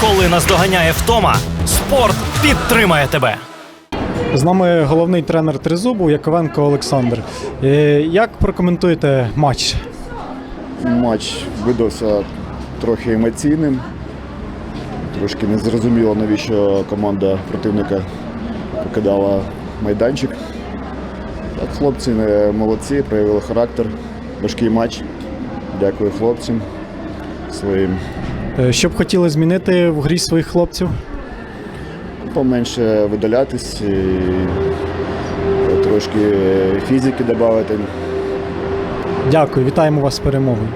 Коли наздоганяє втома, спорт підтримає тебе. З нами головний тренер Тризубу Яковенко Олександр. Е, Як прокоментуєте матч? Матч видався трохи емоційним. Трошки незрозуміло, навіщо команда противника покидала майданчик. Так, хлопці е, молодці, проявили характер. Важкий матч. Дякую хлопцям своїм. Е, Що б хотіли змінити в грі своїх хлопців? Поменше видалятись і трошки фізики додати. Дякую, вітаємо вас з перемогою.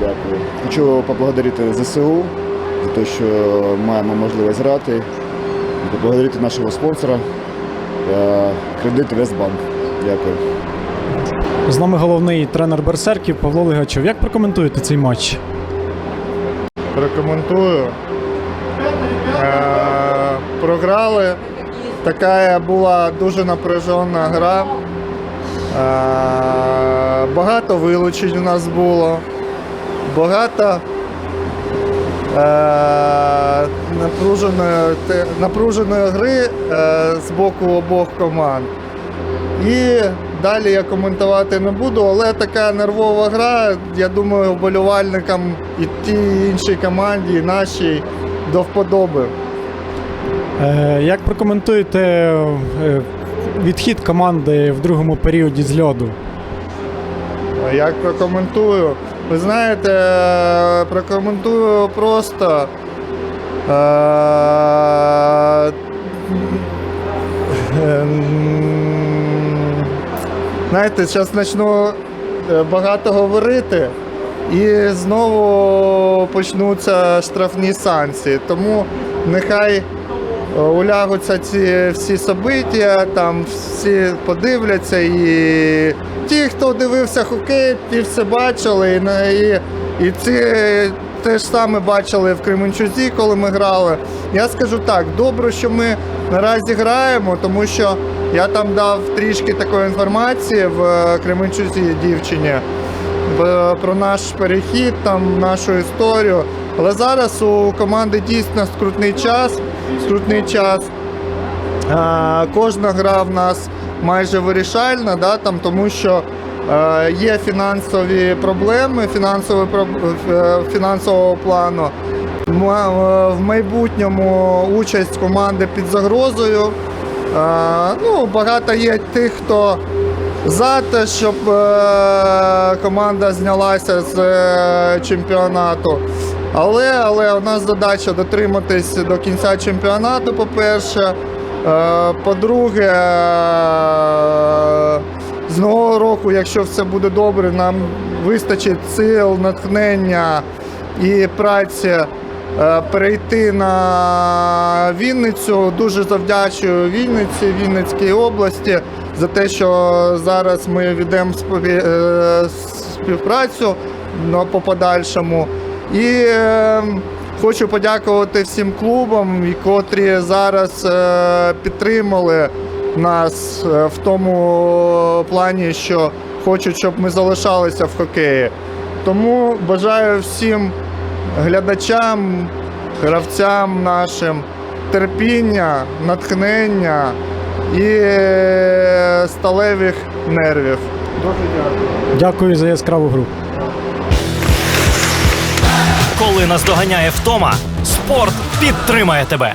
Дякую. Хочу поблагодарити ЗСУ за те, що маємо можливість грати. Поблагодарити нашого спонсора е, кредит Вестбанк. Дякую. З нами головний тренер Берсерків Павло Лигачов. Як прокоментуєте цей матч? Рекомендую. Е, Програли. Така була дуже напряжена гра. Е, Багато вилучень у нас було. Багато е, напруженої, напруженої гри з боку обох команд. І далі я коментувати не буду, але така нервова гра, я думаю, вболівальникам і тій іншій команді, і нашій до вподоби. Е, Як прокоментуєте е, відхід команди в другому періоді з льоду? Як прокоментую? Ви знаєте, е, прокоментую просто. Знаєте, зараз почну е, багато говорити і знову почнуться штрафні санкції. Тому нехай е, улягуться ці всі собиття, там всі подивляться і ті, хто дивився хокей, ті все бачили. І, і ці те ж саме бачили в Кременчузі, коли ми грали. Я скажу так, добре, що ми наразі граємо, тому що я там дав трішки такої інформації в е, Кременчузі дівчині про наш перехід, там нашу історію. Але зараз у команди дійсно скрутний час. Скрутний час. Е, Кожна гра в нас майже вирішальна, да, там, тому що е, є фінансові проблеми е, фінансового плану. Е, В майбутньому участь команди під загрозою. Ну, багато є тих, хто за те, щоб е, команда знялася з е, чемпіонату. Але, але у нас задача дотриматись до кінця чемпіонату, по-перше. Е, По-друге, з нового року, якщо все буде добре, нам вистачить сил, натхнення і праці перейти на Вінницю. Дуже завдячую Вінниці, Вінницькій області за те, що зараз ми ведемо е, співпрацю по подальшому. І е, хочу подякувати всім клубам, котрі зараз е, підтримали нас е, в тому плані, що хочуть, щоб ми залишалися в хокеї. Тому бажаю всім глядачам, гравцям нашим терпіння, натхнення і е, сталевих нервів. Дуже дякую. Дякую за яскраву гру. Коли наздоганяє втома, спорт підтримає тебе.